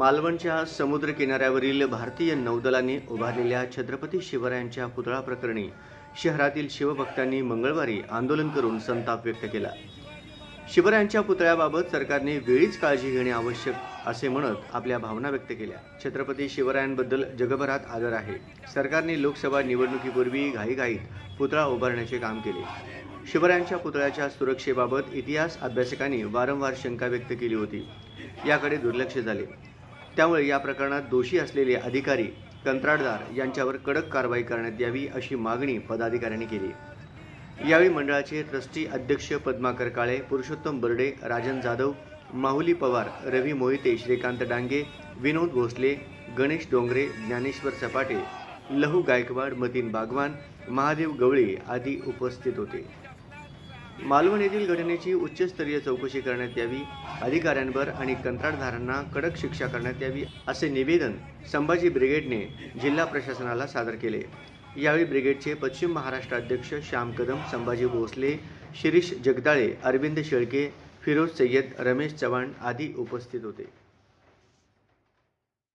मालवणच्या समुद्र किनाऱ्यावरील भारतीय नौदलाने उभारलेल्या छत्रपती शिवरायांच्या पुतळा प्रकरणी शहरातील शिवभक्तांनी मंगळवारी आंदोलन करून संताप व्यक्त केला. शिवरायांच्या पुतळ्याबाबत सरकारने वेळीच काळजी घेणे आवश्यक असे म्हणत आपल्या भावना व्यक्त केल्या. छत्रपती शिवरायांबद्दल जगभरात आदर आहे. सरकारने लोकसभा निवडणुकीपूर्वी घाईघाईत पुतळा उभारण्याचे काम केले. शिवरायांच्या पुतळ्याच्या सुरक्षेबाबत इतिहास अभ्यासकांनी वारंवार शंका व्यक्त केली होती. याकडे दुर्लक्ष झाले. त्यामुळे या प्रकरणात दोषी असलेले अधिकारी कंत्राटदार यांच्यावर कडक कारवाई करण्यात यावी अशी मागणी पदाधिकाऱ्यांनी केली. यावेळी मंडळाचे ट्रस्टी अध्यक्ष पद्माकर काळे पुरुषोत्तम बर्डे राजन जाधव माहुली पवार रवी मोहिते श्रीकांत डांगे विनोद भोसले गणेश डोंगरे ज्ञानेश्वर सपाटे लहू गायकवाड मतीन बागवान महादेव गवळे आदी उपस्थित होते. मालवण येथील घटनेची उच्चस्तरीय चौकशी करण्यात यावी अधिकाऱ्यांवर आणि कंत्राटदारांना कडक शिक्षा करण्यात यावी असे निवेदन संभाजी ब्रिगेडने जिल्हा प्रशासनाला सादर केले. यावेळी ब्रिगेडचे पश्चिम महाराष्ट्र अध्यक्ष श्याम कदम संभाजी भोसले शिरीष जगदाळे अरविंद शेळके फिरोज सय्यद रमेश चव्हाण आदी उपस्थित होते.